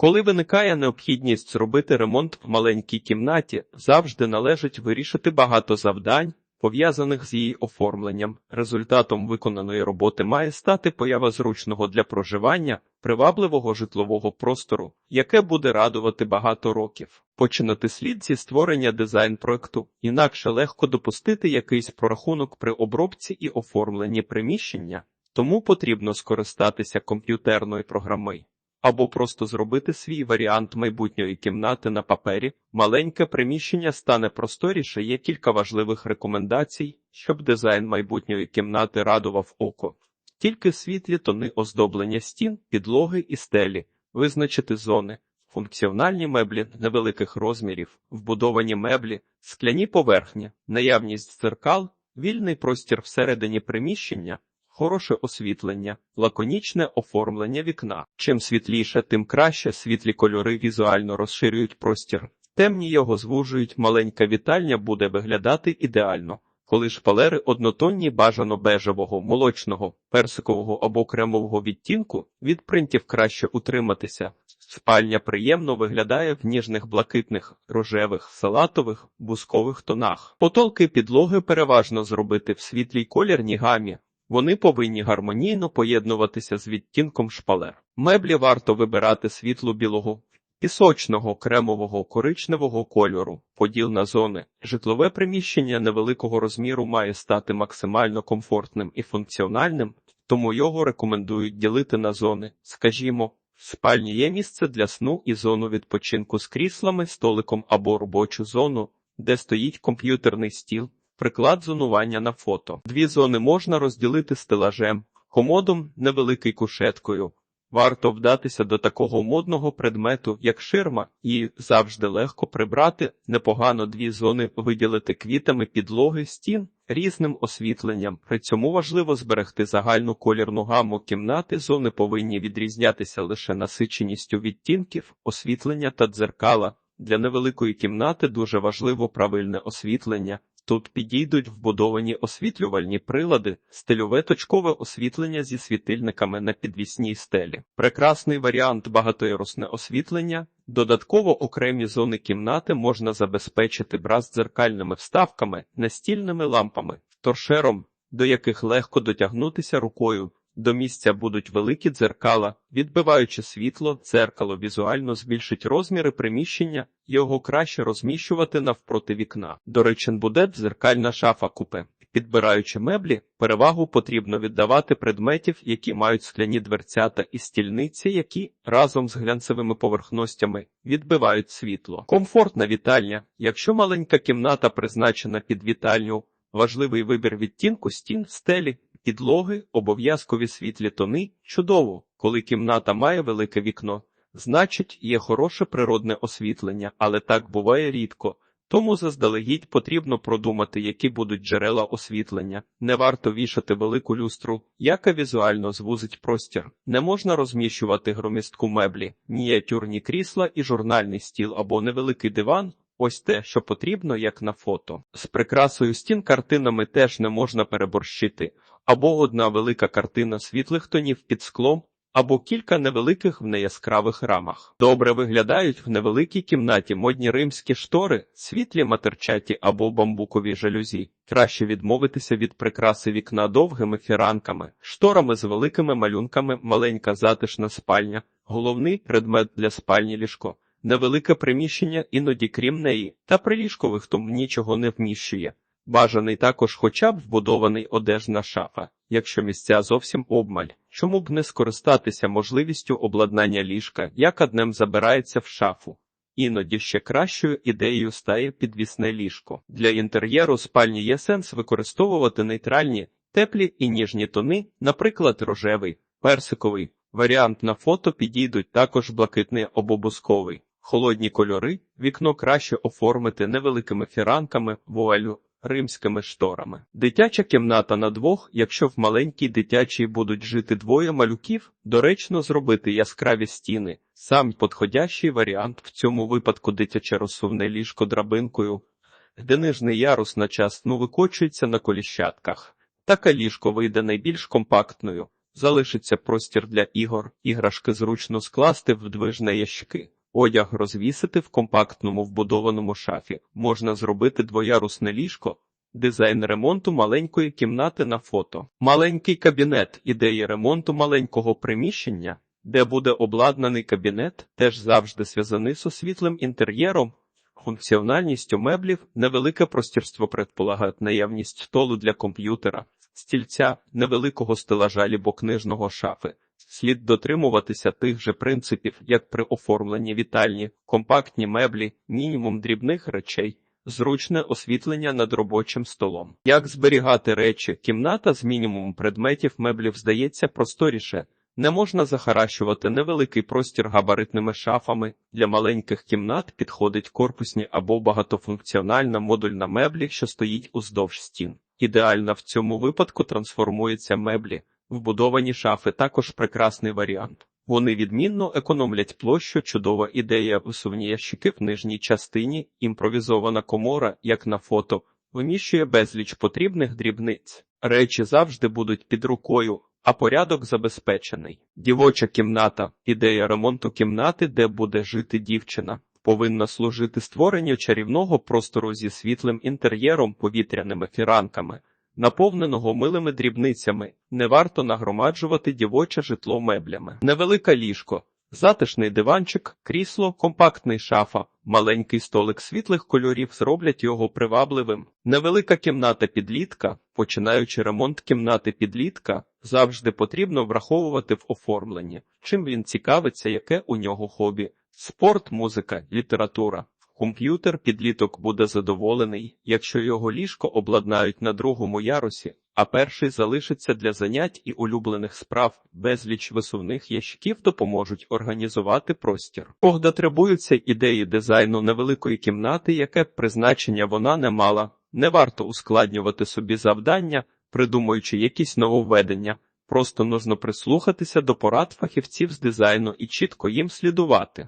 Коли виникає необхідність зробити ремонт в маленькій кімнаті, завжди належить вирішити багато завдань, пов'язаних з її оформленням. Результатом виконаної роботи має стати поява зручного для проживання, привабливого житлового простору, яке буде радувати багато років. Починати слід зі створення дизайн-проекту, інакше легко допустити якийсь прорахунок при обробці і оформленні приміщення, тому потрібно скористатися комп'ютерною програмою. Або просто зробити свій варіант майбутньої кімнати на папері. Маленьке приміщення стане просторіше. Є кілька важливих рекомендацій, щоб дизайн майбутньої кімнати радував око. Тільки світлі тони оздоблення стін, підлоги і стелі, визначити зони, функціональні меблі невеликих розмірів, вбудовані меблі, скляні поверхні, наявність дзеркал, вільний простір всередині приміщення. Хороше освітлення, лаконічне оформлення вікна. Чим світліше, тим краще світлі кольори візуально розширюють простір. Темні його звужують, маленька вітальня буде виглядати ідеально. Коли шпалери однотонні бажано бежевого, молочного, персикового або кремового відтінку, від принтів краще утриматися. Спальня приємно виглядає в ніжних блакитних, рожевих, салатових, бускових тонах. Потолки підлоги переважно зробити в світлій колірній гамі. Вони повинні гармонійно поєднуватися з відтінком шпалер. Меблі варто вибирати світло білого, пісочного, кремового, коричневого кольору, поділ на зони. Житлове приміщення невеликого розміру має стати максимально комфортним і функціональним, тому його рекомендують ділити на зони. Скажімо, в спальні є місце для сну і зону відпочинку з кріслами, столиком або робочу зону, де стоїть комп'ютерний стіл. Приклад зонування на фото. Дві зони можна розділити стелажем, комодом, невеликий кушеткою. Варто вдатися до такого модного предмету, як ширма, і завжди легко прибрати непогано дві зони, виділити квітами підлоги стін різним освітленням. При цьому важливо зберегти загальну колірну гаму кімнати. Зони повинні відрізнятися лише насиченістю відтінків, освітлення та дзеркала. Для невеликої кімнати дуже важливо правильне освітлення. Тут підійдуть вбудовані освітлювальні прилади, стильове точкове освітлення зі світильниками на підвісній стелі. Прекрасний варіант багатоярусне освітлення. Додатково окремі зони кімнати можна забезпечити браз дзеркальними вставками, настільними лампами, торшером, до яких легко дотягнутися рукою. До місця будуть великі дзеркала, відбиваючи світло, дзеркало візуально збільшить розміри приміщення, його краще розміщувати навпроти вікна. До речі, буде дзеркальна шафа купе. Підбираючи меблі, перевагу потрібно віддавати предметів, які мають скляні дверцята і стільниці, які разом з глянцевими поверхностями відбивають світло. Комфортна вітальня. Якщо маленька кімната призначена під вітальню, важливий вибір відтінку стін, стелі, підлоги, обов'язкові світлі тони чудово, коли кімната має велике вікно. Значить, є хороше природне освітлення, але так буває рідко. Тому заздалегідь потрібно продумати, які будуть джерела освітлення. Не варто вішати велику люстру, яка візуально звузить простір. Не можна розміщувати громістку меблі, мініатюрні крісла і журнальний стіл або невеликий диван. Ось те, що потрібно, як на фото. З прикрасою стін картинами теж не можна переборщити, або одна велика картина світлих тонів під склом, або кілька невеликих в неяскравих рамах. Добре виглядають в невеликій кімнаті модні римські штори, світлі матерчаті або бамбукові жалюзі. Краще відмовитися від прикраси вікна довгими фіранками, шторами з великими малюнками, маленька затишна спальня, головний предмет для спальні ліжко. Невелике приміщення, іноді крім неї, та приліжкових том нічого не вміщує. Бажаний також хоча б вбудований одежна шафа, якщо місця зовсім обмаль. Чому б не скористатися можливістю обладнання ліжка, яка днем забирається в шафу? Іноді ще кращою ідеєю стає підвісне ліжко. Для інтер'єру спальні є сенс використовувати нейтральні, теплі і ніжні тони, наприклад, рожевий, персиковий. Варіант на фото підійдуть також блакитний або бусковий. Холодні кольори, вікно краще оформити невеликими фіранками, вуалю, римськими шторами. Дитяча кімната на двох, якщо в маленькій дитячій будуть жити двоє малюків, доречно зробити яскраві стіни. Сам подходящий варіант в цьому випадку дитяче розсувне ліжко драбинкою, де нижний ярус на частину викочується на коліщатках. Таке ліжко вийде найбільш компактною. Залишиться простір для ігор, іграшки зручно скласти в движне ящики. Одяг розвісити в компактному вбудованому шафі. Можна зробити двоярусне ліжко, Дизайн ремонту маленької кімнати на фото. Маленький кабінет. Ідеї ремонту маленького приміщення, де буде обладнаний кабінет, теж завжди зв'язаний з освітлим інтер'єром, функціональністю меблів, невелике простірство предполагає наявність столу для комп'ютера, стільця, невеликого стелажа або книжного шафи. Слід дотримуватися тих же принципів, як при оформленні вітальні, компактні меблі, мінімум дрібних речей. Зручне освітлення над робочим столом. Як зберігати речі? Кімната з мінімумом предметів меблів здається просторіше. Не можна захаращувати невеликий простір габаритними шафами. Для маленьких кімнат підходить корпусні або багатофункціональна модульна меблі, що стоїть уздовж стін. Ідеально в цьому випадку трансформуються меблі. Вбудовані шафи також прекрасний варіант. Вони відмінно економлять площу, чудова ідея, висувні ящики в нижній частині, імпровізована комора, як на фото, вміщує безліч потрібних дрібниць. Речі завжди будуть під рукою, а порядок забезпечений. Дівоча кімната, ідея ремонту кімнати, де буде жити дівчина, повинна служити створенню чарівного простору зі світлим інтер'єром, повітряними фіранками наповненого милими дрібницями, не варто нагромаджувати дівоче житло меблями. Невелике ліжко, затишний диванчик, крісло, компактний шафа, маленький столик світлих кольорів зроблять його привабливим. Невелика кімната підлітка, починаючи ремонт кімнати підлітка, завжди потрібно враховувати в оформленні, чим він цікавиться, яке у нього хобі. Спорт, музика, література. Комп'ютер підліток буде задоволений, якщо його ліжко обладнають на другому ярусі, а перший залишиться для занять і улюблених справ. Безліч висувних ящиків допоможуть організувати простір. Когда требуються ідеї дизайну невеликої кімнати, яке б призначення вона не мала. Не варто ускладнювати собі завдання, придумуючи якісь нововведення. Просто нужно прислухатися до порад фахівців з дизайну і чітко їм слідувати.